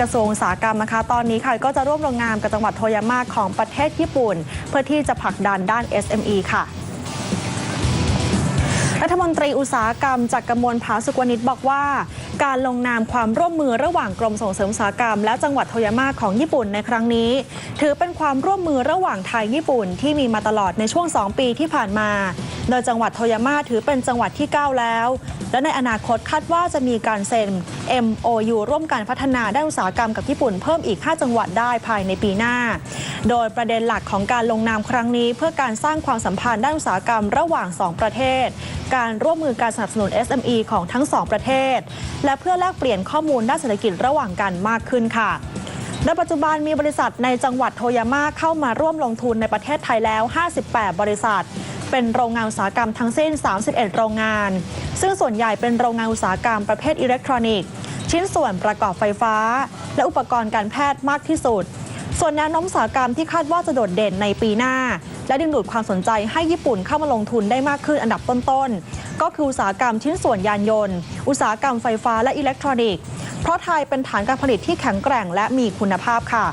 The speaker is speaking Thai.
กระทรวงอุตสาหกรรมนะคะ ตอนนี้ค่ะก็จะร่วมลงนามกับจังหวัดโทยาม่าของประเทศญี่ปุ่น เพื่อที่จะผลักดันด้าน SME ค่ะรัฐมนตรีอุตสาหกรรมจากกมลผาสุกวณิชบอกว่า การลงนามความร่วมมือระหว่างกรมส่งเสริมอุตสาหกรรม และจังหวัดโทยาม่าของญี่ปุ่นในครั้งนี้ ถือเป็นความร่วมมือระหว่างไทยญี่ปุ่นที่มีมาตลอดในช่วง 2 ปีที่ผ่านมา โดยจังหวัดโทยาม่าถือเป็นจังหวัดที่ 9 แล้ว และในอนาคตคาดว่าจะมีการเซ็น MOU ร่วมการพัฒนาด้านอุตสาหกรรมกับญี่ปุ่นเพิ่มอีก 5 จังหวัดได้ภายในปีหน้า โดยประเด็นหลักของการลงนามครั้งนี้ เพื่อการสร้างความสัมพันธ์ด้านอุตสาหกรรมระหว่าง 2 ประเทศ การร่วมมือการสนับสนุน SME ของทั้ง 2 ประเทศ และเพื่อแลกเปลี่ยนข้อมูลด้านเศรษฐกิจระหว่างกันมากขึ้นค่ะโดยปัจจุบันมีบริษัทในจังหวัดโทยาม่าเข้ามาร่วมลงทุนในประเทศไทยแล้ว 58 บริษัท เป็นโรงงานอุตสาหกรรมทั้งสิ้น 31 โรงงาน ซึ่งส่วนใหญ่เป็นโรงงานอุตสาหกรรมประเภทอิเล็กทรอนิกส์ ชิ้นส่วนประกอบไฟฟ้า และอุปกรณ์การแพทย์มากที่สุด ส่วนแนวโน้มอุตสาหกรรมที่คาดว่าจะโดดเด่นในปีหน้า และดึงดูดความสนใจให้ญี่ปุ่นเข้ามาลงทุนได้มากขึ้นอันดับต้นๆ ก็คืออุตสาหกรรมชิ้นส่วนยานยนต์ อุตสาหกรรมไฟฟ้าและอิเล็กทรอนิกส์ เพราะไทยเป็นฐานการผลิตที่แข็งแกร่งและมีคุณภาพค่ะ